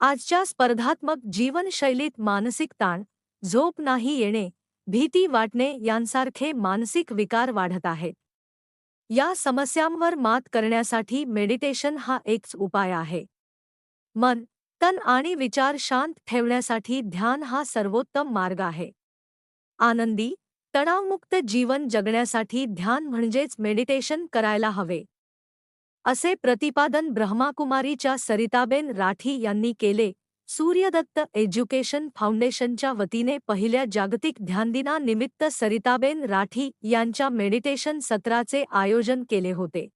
आजच्या स्पर्धात्मक जीवनशैलीत मानसिक ताण झोप नाही येणे भीती वाटणे यांसारखे मानसिक विकार वाढत आहेत. या समस्यांवर मात करण्यासाठी मेडिटेशन हा एकच उपाय आहे. मन तन आणि विचार शांत ठेवण्यासाठी ध्यान हा सर्वोत्तम मार्ग आहे. आनंदी तणावमुक्त जीवन जगण्यासाठी ध्यान म्हणजेच मेडिटेशन करायला हवे. असे प्रतिपादन ब्रह्माकुमारीच्या सरिताबेन राठी यांनी केले. सूर्यदत्त एज्युकेशन फाउंडेशनच्या वतीने पहिल्या जागतिक ध्यानदिनानिमित्त सरिताबेन राठी यांच्या मेडिटेशन सत्राचे आयोजन केले होते.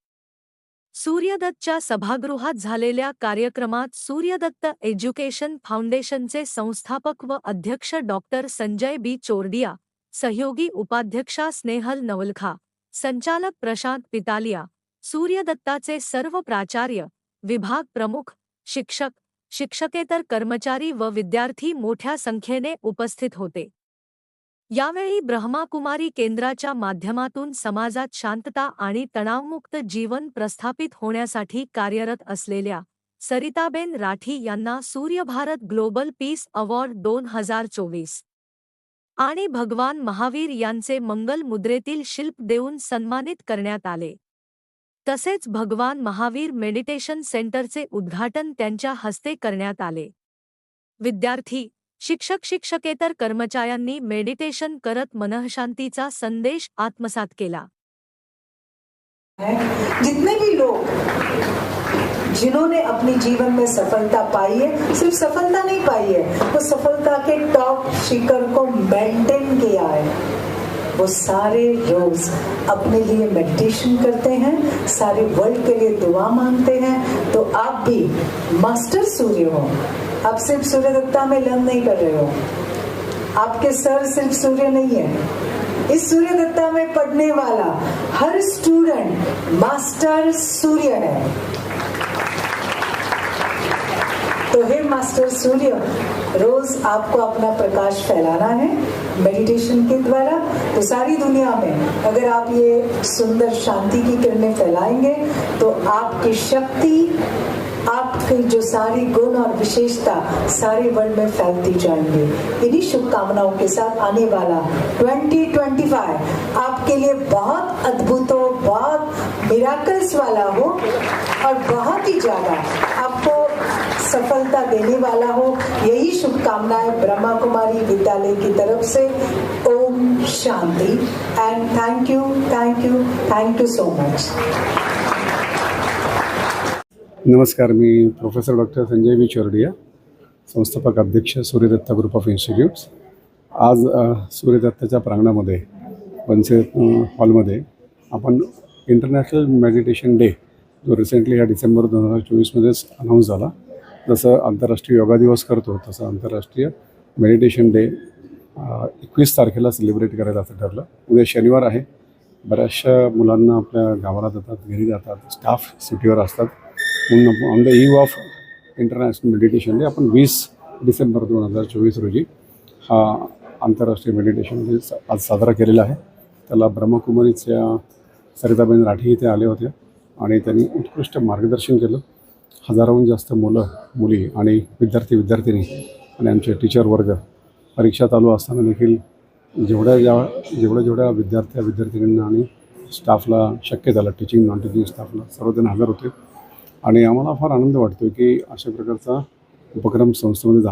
सूर्यदत्तच्या सभागृहात झालेल्या कार्यक्रमात सूर्यदत्त एज्युकेशन फाउंडेशनचे संस्थापक व अध्यक्ष डॉक्टर संजय बी. चोरडिया सहयोगी उपाध्यक्षा स्नेहल नवलखा संचालक प्रशांत पितालिया सूर्यदत्ताचे सर्व प्राचार्य विभाग प्रमुख शिक्षक शिक्षकेतर कर्मचारी व विद्यार्थी मोठ्या संख्येने उपस्थित होते. यावेळी ब्रह्माकुमारी केंद्राच्या माध्यमातून समाजात शांतता आणि तणावमुक्त जीवन प्रस्थापित होण्यासाठी कार्यरत असलेल्या सरिताबेन राठी यांना सूर्यभारत ग्लोबल पीस अवॉर्ड दोन हजार चोवीस. आणि भगवान महावीर यांचे मंगल मुद्रेतील शिल्प देऊन सन्मानित करण्यात आले. तसेच भगवान महावीर मेडिटेशन सेंटरचे उद्घाटन त्यांच्या हस्ते करण्यात आले. विद्यार्थी शिक्षक शिक्षकेतर कर्मचाऱ्यांनी मेडिटेशन करत मनःशांतीचा संदेश आत्मसात केला. जितने भी लोग जिन्होंने अपने जीवन में सफलता पाई है सिर्फ सफलता नहीं पाई है वो सफलता के टॉप शिखर को मेंटेन किया है। वो सारे रोज अपने लिए मेडिटेशन करते हैं, सारे वर्ल्ड के लिए दुआ मांगते हैं। तो आप भी मास्टर सूर्य हो। आप सिर्फ़ सूर्य दत्ता में लर्न नहीं कर रहे हो। आपके सर सिर्फ़ सूर्य नहीं है। इस सूर्य दत्ता में पढ़ने वाला हर स्टूडेंट मास्टर सूर्य है। तो हे मास्टर सूर्य, रोज आपको अपना प्रकाश फैलाना है मेडिटेशन के द्वारा। तो सारी दुनिया में अगर आप ये सुंदर शांति की किरणें फैलाएँगे तो आपकी शक्ति आपकी जो सारी गुण और विशेषता सारे वर्ल्ड में फैलती जाएँगे। इन्हीं शुभकामनाओं के साथ आने वाला 2025 आपके लिए बहुत अद्भुत हो बहुत मिराकल्स वाला हो और बहुत ही ज़्यादा आपको सफलता देने वाला हो। यही शुभकामनाएँ ब्रह्मा कुमारी विद्यालय की तरफ़ से। Om Shanti. And thank you thank you thank you so much नमस्कार मी professor doctor Sanjay B. Chordiya संस्थापक अध्यक्ष सूर्यदत्त ग्रुप ऑफ इन्स्टिट्यूट्स. आज सूर्यदत्ताच्या प्रांगणामध्ये बनसे हॉलमध्ये आपण इंटरनॅशनल मेडिटेशन डे जो रिसेंटली ह्या डिसेंबर दोन हजार चोवीसमध्येच अनाऊन्स झाला जसं आंतरराष्ट्रीय योगा दिवस करतो तसं आंतरराष्ट्रीय मेडिटेशन डे एकवीस तारखेला सेलिब्रेट करायला असं ठरलं. उद्या शनिवार आहे. बऱ्याचशा मुलांना आपल्या गावाला जातात घरी जातात स्टाफ सुटीवर असतात. On the eve of international meditation day आपण वीस डिसेंबर दोन हजार चोवीस रोजी हा आंतरराष्ट्रीय मेडिटेशन डे आज साजरा केलेला आहे. त्याला ब्रह्मकुमारीच्या सरिताबेन राठी इथे आले होते आणि त्यांनी उत्कृष्ट मार्गदर्शन केलं. हजाराहून जास्त मुलं मुली आणि विद्यार्थी विद्यार्थिनी आणि आमचे टीचर वर्ग परीक्षा चालू असताना देखील जेवढ्या ज्या जेवढ्या जेवढ्या विद्यार्थ्या विद्यार्थिनींना आणि स्टाफला शक्य झालं टीचिंग नॉन टीचिंग स्टाफला सर्वजण हजर होते. आणि आम्हाला फार आनंद वाटतो की अशा प्रकारचा उपक्रम संस्थेमध्ये झाला.